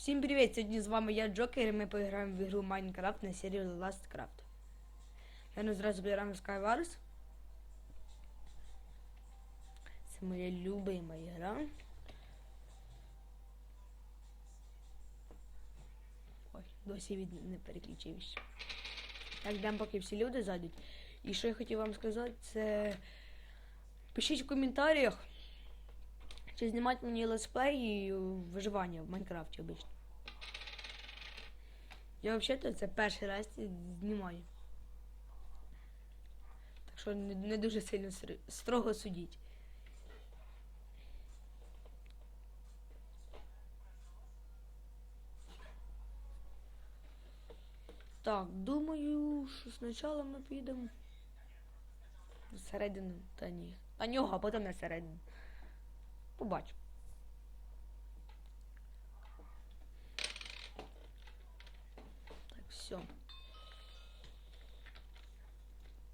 Всім привіт! Сьогодні з вами я Джокер і ми поіграємо в ігру Майнкрафт на серію The Last Craft. Я ну зразу беремо Skywars. Це моя любима ігра. Ой, досі від не переключив ще. Так, йдемо, поки всі люди зайдуть. І що я хотів вам сказати, це пишіть в коментарях. Чи знімати мені летсплей виживання в Майнкрафті обично. Я взагалі це перший раз знімаю. Так що не, дуже сильно строго судіть. Так, думаю, що спочатку ми підемо всередину, та ні. На нього, а потім на середину. Побачу. Так, все.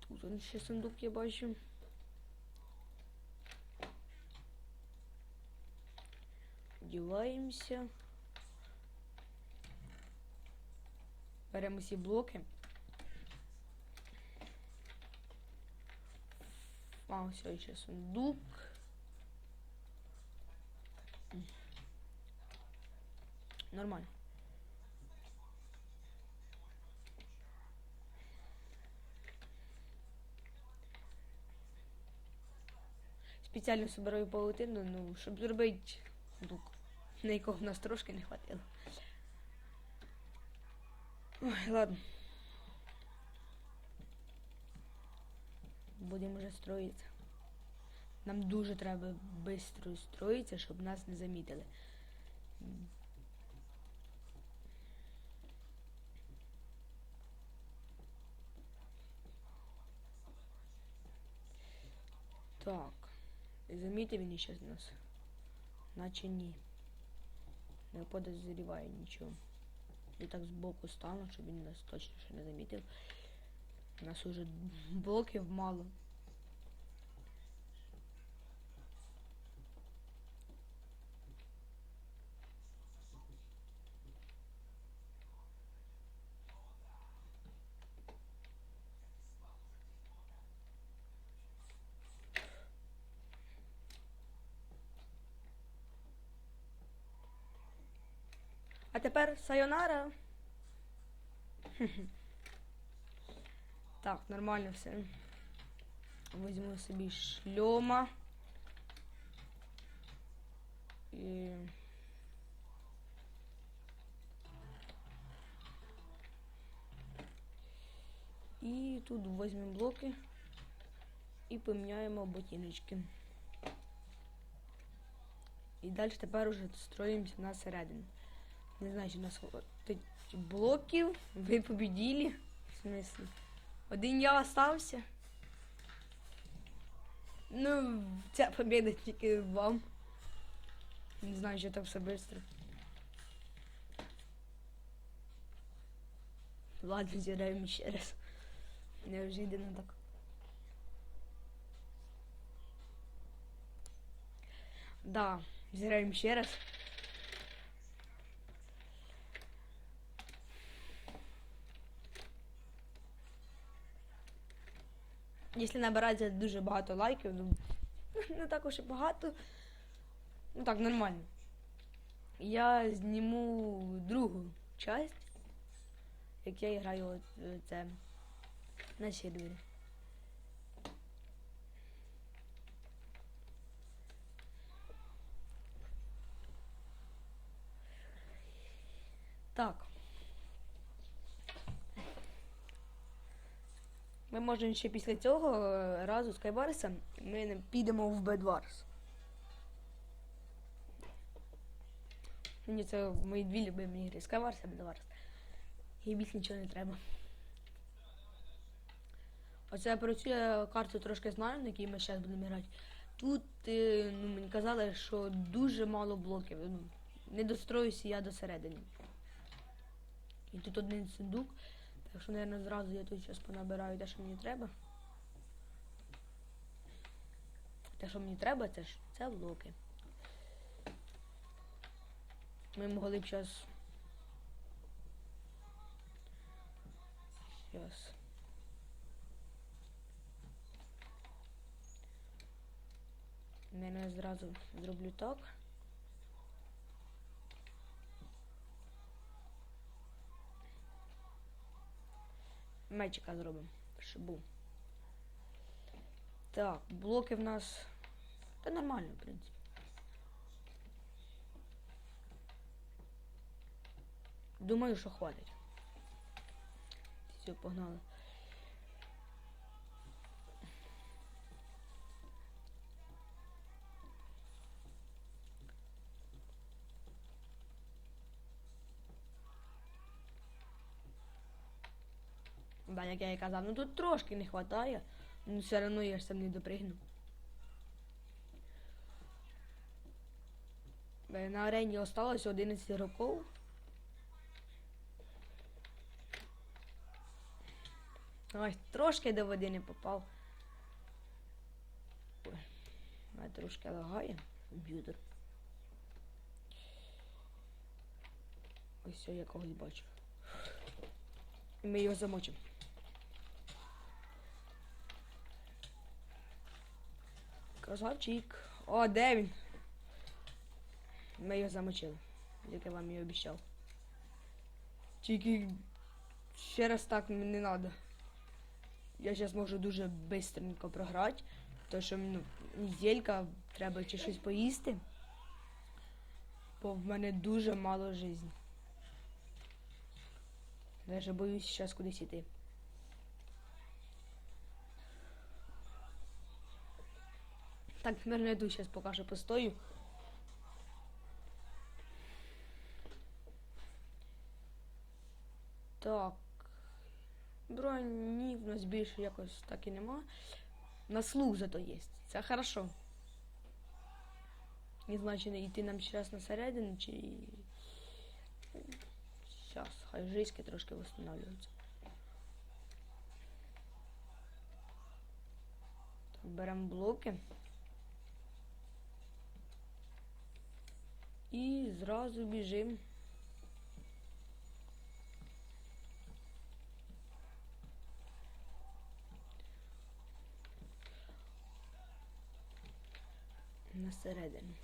Тут он ще сундук я бачу. Одіваємося. Беремо всі блоки. А, все, ще сундук. Нормально. Спеціально собираю паутину, ну, щоб зробити лук, на якого в нас трошки не хватило. Ой, ладно. Будемо вже строїтися. Нам дуже треба швидко строїтися, щоб нас не замітили. Так. Замітив він ще нас? Наче ні. Не подозріває нічого. Я так збоку стану, щоб він нас точно ще не замітив. У нас уже блоків мало. А тепер сайонара. Так, нормально все. Візьму собі шльома. І... І тут візьмемо блоки і поміняємо ботиночки. І далі тепер уже строїмося на середину. Не знаю, чи нас блоків. Ви победили. В смислі? Один я остався. Ну, ця победа тільки вам. Не знаю, що так все швидко. Ладно, зіграємо ще раз. Неожиданно так. Да, зіграємо ще раз. Якщо набирається дуже багато лайків, ну не так уж і багато. Ну так, нормально. Я зніму другу часть, як я граю е, це на сервері. Так. Ми можемо ще після цього е, разу з Кайбарсом ми підемо в Бедварс. Мені це мої дві любимі ігри. Skywars і Bedwars. І більше нічого не треба. Оце я про цю я карту трошки знаю, на якій ми зараз будемо грати. Тут е, ну, мені казали, що дуже мало блоків. Ну, не достроюся я до середини. І тут один сундук. Так що, мабуть, зразу я тут зараз понабираю те, що мені треба. Те, що мені треба, це ж це блоки. Ми могли б зараз... Зараз. Мене зразу зроблю так. Мечика зробимо, щоб. Так, блоки в нас. Та нормально, в принципі. Думаю, що хватить. Все, погнали. Да, як я і казав, ну тут трошки не вистачає, ну все одно я ж сам не допригну. На арені осталось 11 років. Ой, трошки до води не попав. Мене трошки лагає комп'ютер. Ось я когось бачу. Ми його замочимо. Красавчик. О, де він? Ми його замочили. Як я вам і обіцяв. Тільки ще раз так не треба. Я зараз можу дуже швидко програти, тому що ну, неділька треба чи щось поїсти. Бо в мене дуже мало життя. Даже боюсь зараз кудись іти. Так, наверное, йду зараз поки що постою. Так. Броні в нас більше якось так і нема. На слух зато є. Це хорошо. Не знаю, чи не йти нам ще раз на середину, чи. Зараз, хай жиськи трошки восстанавливаються. Так, беремо блоки. І зразу біжимо. На середину.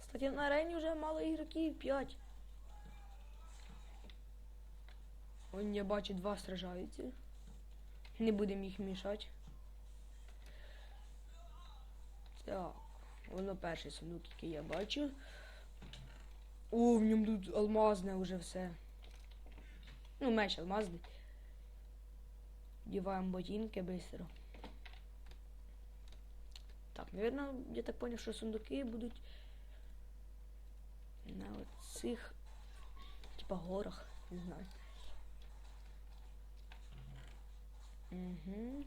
Кстати, на арені вже мало ігроків, 5. Вон я бачу, два сражаються. Не будемо їх мішати. Так, воно перший сундук, який я бачу. О, в ньому тут алмазне вже все. Ну, меч алмазний. Діваємо ботинки быстро. Так, наверное, я так понял, що сундуки будуть на цих типа горах, не знаю. Угу.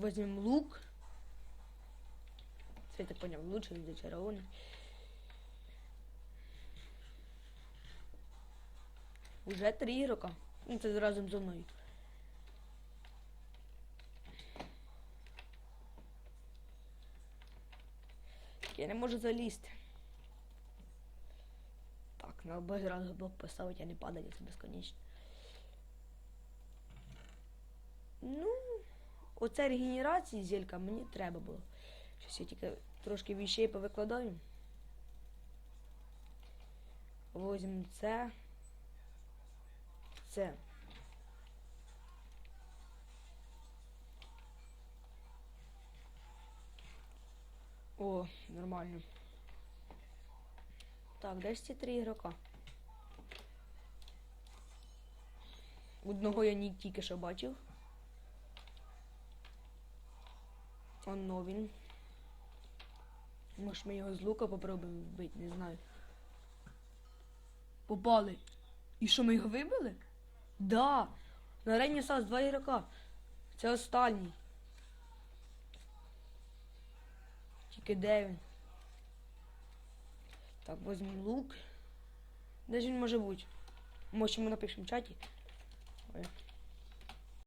Возьмем лук. Це так понял, лучший зачарований. Уже три ігрока. Ну, це разом зі мною. Я не можу залізти. Так, на обоє разу блок поставити, а не падати, це безконечно. Ну, оце регенерації зелька мені треба було. Щось я тільки трошки віщей повикладаю. Возьмемо це. Це. О, нормально. Так, де ж ці три ігрока? Одного я ні тільки що бачив. Оно він. Може ми його з лука попробуємо вбити, не знаю. Попали. І що ми його вибили? Да. На арені осталось два ігрока. Це останній. Тільки де він? Так, возьмемо лук. Де ж він може бути? Може ми напишемо в чаті. Ой.